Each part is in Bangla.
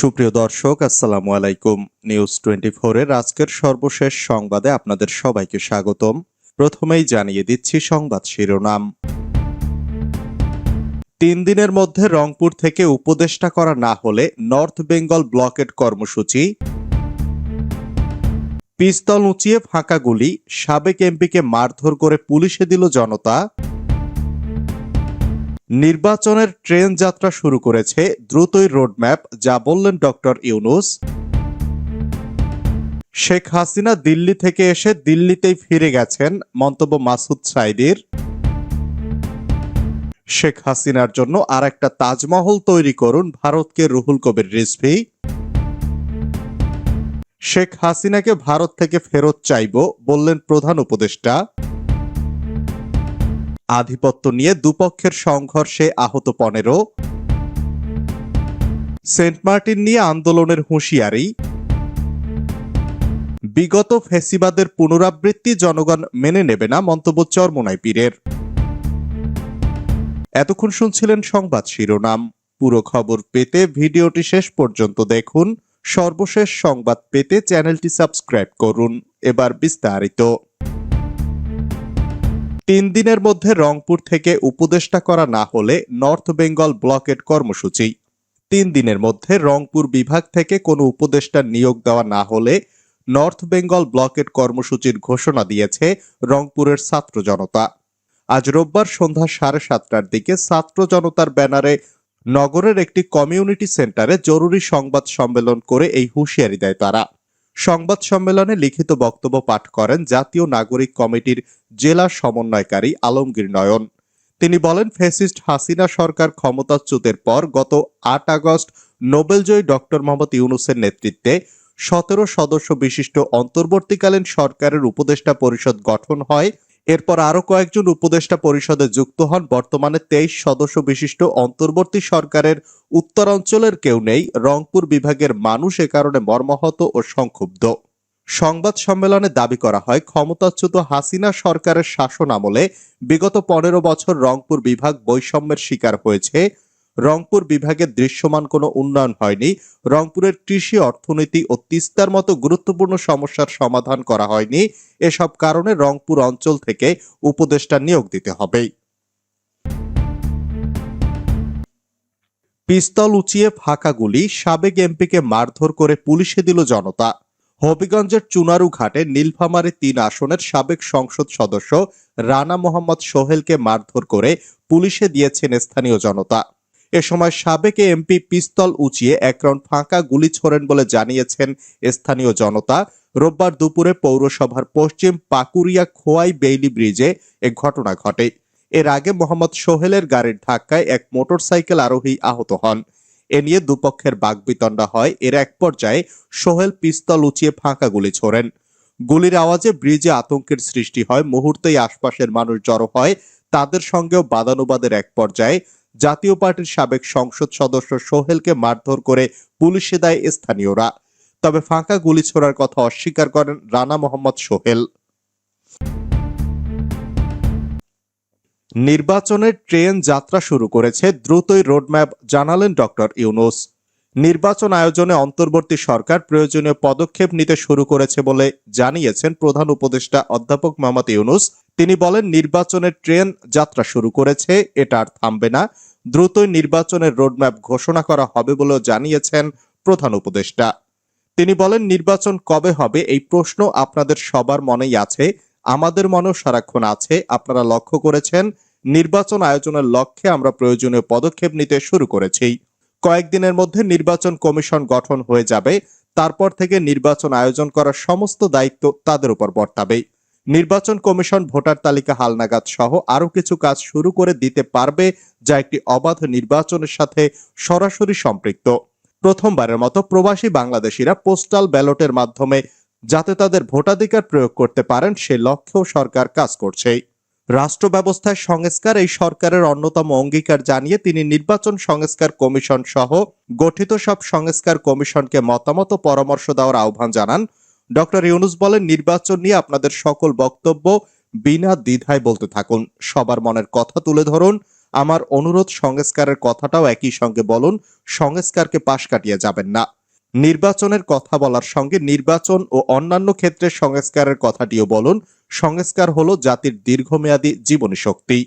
সুপ্রিয় দর্শক, আসসালামু আলাইকুম। নিউজ টোয়েন্টি এর আজকের সর্বশেষ সংবাদে আপনাদের সবাইকে স্বাগতম। প্রথমেই জানিয়ে দিচ্ছি সংবাদ শিরোনাম। তিন দিনের মধ্যে রংপুর থেকে উপদেষ্টা করা না হলে নর্থ বেঙ্গল ব্লকেট কর্মসূচি। পিস্তল উঁচিয়ে ফাঁকা গুলি, সাবেক এমপিকে মারধর করে পুলিশে দিল জনতা। নির্বাচনের ট্রেন যাত্রা শুরু করেছে দ্রুতই রোডম্যাপ, যা বললেন ডক্টর ইউনুস। শেখ হাসিনা দিল্লি থেকে এসে দিল্লিতেই ফিরে গেছেন মন্তব্য মাসুদ সাইদির। শেখ হাসিনার জন্য আর একটা তাজমহল তৈরি করুন ভারতকে রুহুল কবির রিজভি। শেখ হাসিনাকে ভারত থেকে ফেরত চাইব বললেন প্রধান উপদেষ্টা। আধিপত্য নিয়ে দুপক্ষের সংঘর্ষে আহত পনেরো। সেন্ট মার্টিন নিয়ে আন্দোলনের হুঁশিয়ারি। বিগত ফেসিবাদের পুনরাবৃত্তি জনগণ মেনে নেবে না মন্তব্য চরমোনাই পীরের। এতক্ষণ শুনছিলেন সংবাদ শিরোনাম। পুরো খবর পেতে ভিডিওটি শেষ পর্যন্ত দেখুন। সর্বশেষ সংবাদ পেতে চ্যানেলটি সাবস্ক্রাইব করুন। এবার বিস্তারিত। তিন দিনের মধ্যে রংপুর থেকে উপদেষ্টা করা না হলে নর্থ বেঙ্গল ব্লকেট কর্মসূচি। তিন দিনের মধ্যে রংপুর বিভাগ থেকে কোনো উপদেষ্টা নিয়োগ দেওয়া না হলে নর্থ বেঙ্গল ব্লকেট কর্মসূচির ঘোষণা দিয়েছে রংপুরের ছাত্র জনতা। আজ রোববার সন্ধ্যা সাড়ে সাতটার দিকে ছাত্র জনতার ব্যানারে নগরের একটি কমিউনিটি সেন্টারে জরুরি সংবাদ সম্মেলন করে এই হুঁশিয়ারি দেয় তারা। সংবাদ সম্মেলনে লিখিত বক্তব্য পাঠ করেন জাতীয় নাগরিক কমিটির জেলা সমন্বয়কারী আলমগীর নয়ন। তিনি বলেন ফেসিস্ট হাসিনা সরকার ক্ষমতাচ্যুতের পর গত আট আগস্ট নোবেলজয়ী ডক্টর মোহাম্মদ ইউনুসের নেতৃত্বে সতেরো সদস্য বিশিষ্ট অন্তর্বর্তীকালীন সরকারের উপদেষ্টা পরিষদ গঠন হয়। এরপর আরও কয়েকজন উপদেষ্টা পরিষদে যুক্ত হন। বর্তমানে তেইশ সদস্য বিশিষ্ট অন্তর্বর্তী সরকারের উত্তরাঞ্চলের কেউ নেই। রংপুর বিভাগের মানুষ এ কারণে মর্মাহত ও সংক্ষুব্ধ। সংবাদ সম্মেলনে দাবি করা হয়, ক্ষমতাচ্যুত হাসিনা সরকারের শাসন আমলে বিগত পনেরো বছর রংপুর বিভাগ বৈষম্যের শিকার হয়েছে। রংপুর বিভাগের দৃশ্যমান কোনো উন্নয়ন হয়নি। রংপুরের কৃষি অর্থনীতি ও তিস্তার মতো গুরুত্বপূর্ণ সমস্যার সমাধান করা হয়নি। এসব কারণে রংপুর অঞ্চল থেকে উপদেষ্টা নিয়োগ দিতে হবে। পিস্তল উঁচিয়ে ফাঁকা গুলি সাবেক এমপিকে মারধর করে পুলিশে দিল জনতা। হবিগঞ্জের চুনারু ঘাটে নীলফামারী তিন আসনের সাবেক সংসদ সদস্য রানা মোহাম্মদ সোহেলকে মারধর করে পুলিশে দিয়েছেন স্থানীয় জনতা। এ সময় সাবেক এমপি পিস্তল উঁচিয়ে এক রাউন্ড ফাঁকা গুলি ছোড়েন বলে জানিয়েছেন স্থানীয় জনতা। রোববার দুপুরে পৌরসভার পশ্চিম পাকুরিয়া খোয়াই বেইলি ব্রিজে এ ঘটনা ঘটে। এর আগে মোহাম্মদ সোহেলের গাড়ির ধাক্কায় এক মোটরসাইকেল আরোহী আহত হন। এ নিয়ে দুপক্ষের বাগবিতণ্ডা হয়। এর এক পর্যায়ে সোহেল পিস্তল উঁচিয়ে ফাঁকা গুলি ছোড়েন। গুলির আওয়াজে ব্রিজে আতঙ্কের সৃষ্টি হয়। মুহূর্তেই আশপাশের মানুষ জড়ো হয়। তাদের সঙ্গেও বাদানুবাদের এক পর্যায়ে জাতীয় পার্টির সাবেক সংসদ সদস্য সোহেলকে মারধর করে পুলিশে দেয় স্থানীয়রা। তবে ফাঁকা গুলি ছোড়ার কথা অস্বীকার করেন রানা মোহাম্মদ সোহেল। নির্বাচনের ট্রেন যাত্রা শুরু করেছে দ্রুতই রোডম্যাপ জানালেন ডক্টর ইউনুস। নির্বাচন আয়োজনে অন্তর্বর্তী সরকার প্রয়োজনীয় পদক্ষেপ নিতে শুরু করেছে বলে জানিয়েছেন প্রধান উপদেষ্টা অধ্যাপক মোহাম্মদ ইউনুস। তিনি বলেন, নির্বাচনের ট্রেন যাত্রা শুরু করেছে, এটা আর থামবে না। দ্রুতই নির্বাচনের রোডম্যাপ ঘোষণা করা হবে বলেও জানিয়েছেন প্রধান উপদেষ্টা। তিনি বলেন, নির্বাচন কবে হবে এই প্রশ্ন আপনাদের সবার মনেই আছে, আমাদের মনেও সারাক্ষণ আছে। আপনারা লক্ষ্য করেছেন, নির্বাচন আয়োজনের লক্ষ্যে আমরা প্রয়োজনীয় পদক্ষেপ নিতে শুরু করেছি। কয়েকদিনের মধ্যে নির্বাচন কমিশন গঠন হয়ে যাবে, তারপর থেকে নির্বাচন আয়োজন করার সমস্ত দায়িত্ব তাদের উপর বর্তাবে। নির্বাচন কমিশন ভোটার তালিকা হালনাগাদ সহ আরও কিছু কাজ শুরু করে দিতে পারবে, যা একটি অবাধ নির্বাচনের সাথে সরাসরি সম্পৃক্ত। প্রথমবারের মতো প্রবাসী বাংলাদেশিরা পোস্টাল ব্যালটের মাধ্যমে, যাতে তাদের ভোটাধিকার প্রয়োগ করতে পারেন, সে লক্ষ্যেও সরকার কাজ করছে রাষ্ট্র ব্যবস্থায় সংস্কার এই সরকারের অন্যতম অঙ্গীকার জানিয়ে তিনি নির্বাচন সংস্কার কমিশন সহ গঠিত সব সংস্কার কমিশনকে মতামত পরামর্শ দেওয়ার আহ্বান জানান ডক্টর ইউনুস বলেন, নির্বাচন নিয়ে আপনাদের সকল বক্তব্য বিনা দ্বিধায় বলতে থাকুন। সবার মনের কথা তুলে ধরুন। আমার অনুরোধ, সংস্কারের কথাটাও একই সঙ্গে বলুন, সংস্কারকে পাশ কাটিয়ে যাবেন না। নির্বাচনের কথা বলার সঙ্গে নির্বাচন ও অন্যান্য ক্ষেত্রে সংস্কারের কথাটিও বলুন। সংস্কার হলো জাতির দীর্ঘমেয়াদী জীবনী শক্তি।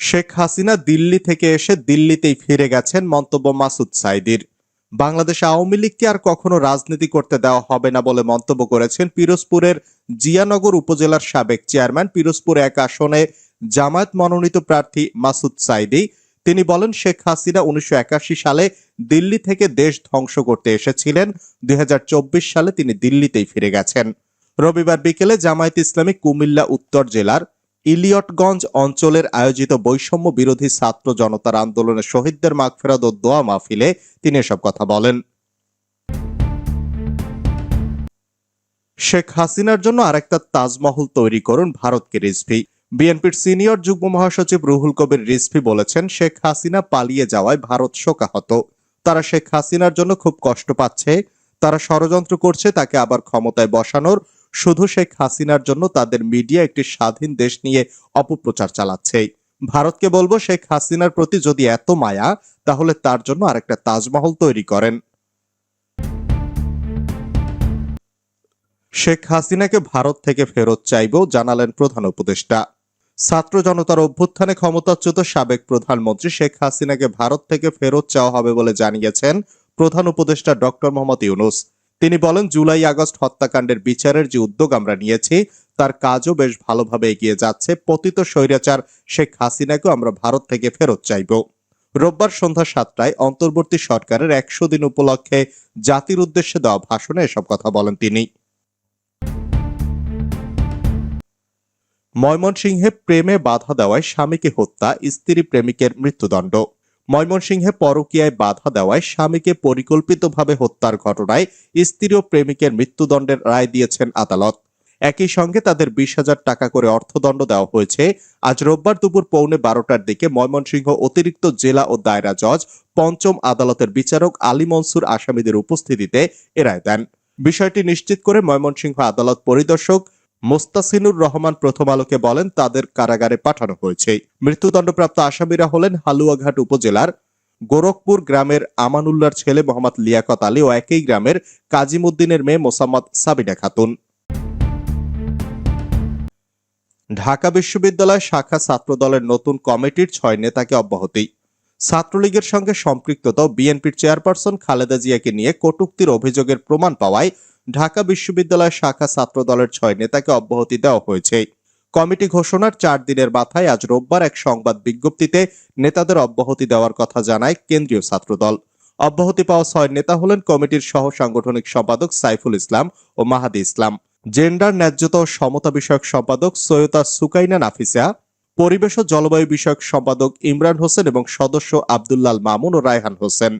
শেখ হাসিনা দিল্লি থেকে এসে দিল্লিতেই ফিরে গেছেন মন্তব্য মাসুদ সাইদির। বাংলাদেশ আওয়ামী লীগকে আর কখনো রাজনীতি করতে দেওয়া হবে না বলে মন্তব্য করেছেন পিরোজপুরের জিয়ানগর উপজেলার সাবেক চেয়ারম্যান। পিরোজপুর এক আসনে জামায়াত মনোনীত প্রার্থী মাসুদ সাইদি। তিনি বলেন, শেখ হাসিনা উনিশশো একাশি সালে দিল্লি থেকে দেশ ধ্বংস করতে এসেছিলেন। দুই হাজার চব্বিশ সালে তিনি দিল্লিতেই ফিরে গেছেন। রবিবার বিকেলে জামায়াত ইসলামী কুমিল্লা উত্তর জেলার ইলিয়টগঞ্জ অঞ্চলের আয়োজিত বৈষম্য বিরোধী ছাত্র জনতার আন্দোলনে শহীদদের মাগফেরাত ও দোয়া মাহফিলে তিনি এসব কথা বলেন। শেখ হাসিনার জন্য আরেকটা তাজমহল তৈরি করুন ভারতকে রিজভি। বিএনপির সিনিয়র যুগ্ম মহাসচিব রুহুল কবির রিজভি বলেছেন, শেখ হাসিনা পালিয়ে যাওয়ায় ভারত শোকাহত। তারা শেখ হাসিনার জন্য খুব কষ্ট পাচ্ছে, তারা ষড়যন্ত্র করছে, তাকে আবার ক্ষমতায় বসানোর শুধু শেখ হাসিনার জন্য তাদের মিডিয়া একটি স্বাধীন দেশ নিয়ে অপপ্রচার চালাচ্ছে। ভারতকে বলব শেখ হাসিনার প্রতি যদি এত মায়া, তাহলে তার জন্য আরেকটা তাজমহল তৈরি করেন। শেখ হাসিনাকে ভারত থেকে ফেরত চাইবেও জানালেন প্রধান উপদেষ্টা। ছাত্র জনতার অভ্যুত্থানে ক্ষমতাচ্যুত সাবেক প্রধানমন্ত্রী শেখ হাসিনাকে ভারত থেকে ফেরত চাওয়া হবে বলে জানিয়েছেন প্রধান উপদেষ্টা ডক্টর মোহাম্মদ ইউনুস। তিনি বলেন, জুলাই, আগস্ট হত্যাকাণ্ডের বিচারের যে উদ্যোগ আমরা নিয়েছি, তার কাজও বেশ ভালোভাবে এগিয়ে যাচ্ছে। পতিত স্বৈরাচার শেখ হাসিনাকেও আমরা ভারত থেকে ফেরত চাইব। রোববার সন্ধ্যা সাতটায় অন্তর্বর্তী সরকারের একশো দিন উপলক্ষে জাতির উদ্দেশ্যে দেওয়া ভাষণে এসব কথা বলেন তিনি। ময়মনসিংহে প্রেমে বাধা দেওয়ায় স্বামীকে হত্যা, স্ত্রী প্রেমিকের মৃত্যুদণ্ড। ময়মনসিংহে পরকীয়ায় বাধা দেওয়ায় স্বামীকে পরিকল্পিতভাবে হত্যার ঘটনায় স্ত্রী ও প্রেমিকের মৃত্যুদণ্ডের রায় দিয়েছেন আদালত। একই সঙ্গে তাদের বিশ হাজার টাকা করে অর্থদণ্ড দেওয়া হয়েছে। আজ রোববার দুপুর পৌনে বারোটার দিকে ময়মনসিংহ অতিরিক্ত জেলা ও দায়রা জজ পঞ্চম আদালতের বিচারক আলী মনসুর আসামিদের উপস্থিতিতে এ রায় দেন। বিষয়টি নিশ্চিত করে ময়মনসিংহ আদালত পরিদর্শক মোস্তাসিনুর রহমান প্রথম আলোকে বলেন, তাদের কারাগারে পাঠানো হয়েছে। মৃত্যুদণ্ডপ্রাপ্ত আসামিরা হলেন হালুয়াঘাট উপজেলার গোরখপুর গ্রামের আমানুল্লার ছেলে মোহাম্মদ লিয়াকত আলী ও একই গ্রামের কাজিমুদ্দিনের মেয়ে মোসাম্মদ সাবিনা খাতুন। ঢাকা বিশ্ববিদ্যালয় শাখা ছাত্র দলের নতুন কমিটির ছয় নেতাকে অব্যাহতি। ছাত্রলীগের সঙ্গে সম্পৃক্ততা বিএনপির চেয়ারপারসন খালেদা জিয়াকে নিয়ে কটূক্তির অভিযোগের প্রমাণ পাওয়ায় ঢাকা বিশ্ববিদ্যালয় শাখা ছাত্র দলের ছয় নেতাকে অব্যাহতি দেওয়া হয়েছে। কমিটি ঘোষণার চার দিনের মাথায় আজ রোববার এক সংবাদ বিজ্ঞপ্তিতে নেতাদের অব্যাহতি দেওয়ার কথা জানায় কেন্দ্রীয় ছাত্র দল অব্যাহতি পাওয়া ছয় নেতা হলেন কমিটির সহ সাংগঠনিক সম্পাদক সাইফুল ইসলাম ও মাহাদি ইসলাম। জেন্ডার, ন্যায্যতা ও সমতা বিষয়ক সম্পাদক সৈয়দা সুকাইনা নাফিসা, পরিবেশ ও জলবায়ু বিষয়ক সম্পাদক ইমরান হোসেন এবং সদস্য আবদুল্লাল মামুন ও রায়হান হোসেন।